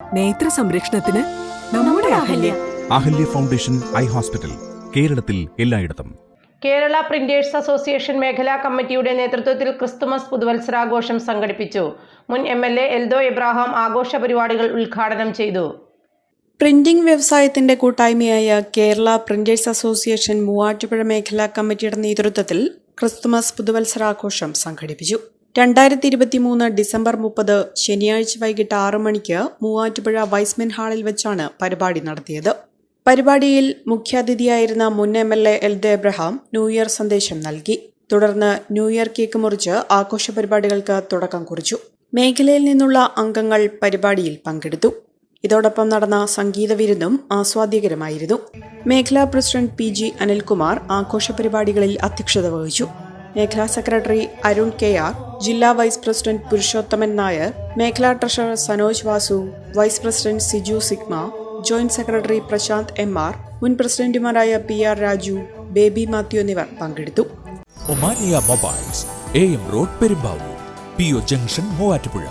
നേത്ര സംരക്ഷണത്തിന് നമ്മുടെ Ahalya. Ahalya foundation eye hospital കേരളത്തിൽ എല്ലായിടത്തും. കേരള പ്രിന്റേഴ്സ് അസോസിയേഷൻ മേഖലാ കമ്മിറ്റിയുടെ നേതൃത്വത്തിൽ ക്രിസ്തുമസ് പുതുവത്സരാഘോഷം സംഘടിപ്പിച്ചു. മുൻ M L A Eldho Abraham ആഘോഷ പരിപാടികൾ ഉദ്ഘാടനം ചെയ്തു. പ്രിന്റിംഗ് വ്യവസായത്തിന്റെ കൂട്ടായ്മയായ കേരള പ്രിന്റേഴ്സ് അസോസിയേഷൻ മൂവാറ്റുപുഴ മേഖലാ കമ്മിറ്റിയുടെ നേതൃത്വത്തിൽ ക്രിസ്തുമസ് പുതുവത്സരാഘോഷം സംഘടിപ്പിച്ചു. രണ്ടായിരത്തി ഇരുപത്തി മൂന്ന് ഡിസംബർ മുപ്പത് ശനിയാഴ്ച വൈകിട്ട് ആറ് മണിക്ക് മൂവാറ്റുപുഴ വൈസ്മെൻ ഹാളിൽ വെച്ചാണ് പരിപാടി നടത്തിയത്. പരിപാടിയിൽ മുഖ്യാതിഥിയായിരുന്ന മുൻ M L A Eldho Abraham new year സന്ദേശം നൽകി. തുടർന്ന് ന്യൂ ഇയർ കേക്ക് മുറിച്ച് ആഘോഷ പരിപാടികൾക്ക് തുടക്കം കുറിച്ചു. മേഖലയിൽ നിന്നുള്ള അംഗങ്ങൾ പരിപാടിയിൽ പങ്കെടുത്തു. ഇതോടൊപ്പം നടന്ന സംഗീത വിരുന്നും ആസ്വാദ്യകരമായിരുന്നു. മേഖലാ പ്രസിഡന്റ് പി ജി അനിൽകുമാർ ആഘോഷ പരിപാടികളിൽ അധ്യക്ഷത വഹിച്ചു. മേഖലാ സെക്രട്ടറി അരുൺ കെ ആർ ജില്ലാ വൈസ് പ്രസിഡന്റ് പുരുഷോത്തമൻ നായർ മേഖലാ treasurer Sanoj Vasu vice president Siju Sigma joint secretary Prashanth M R മുൻ പ്രസിഡന്റുമാരായ പി ആർ രാജു ബേബി മാത്യു എന്നിവർ പങ്കെടുത്തു. Omania mobiles A M road Perumbavoor P O junction Muvattupuzha.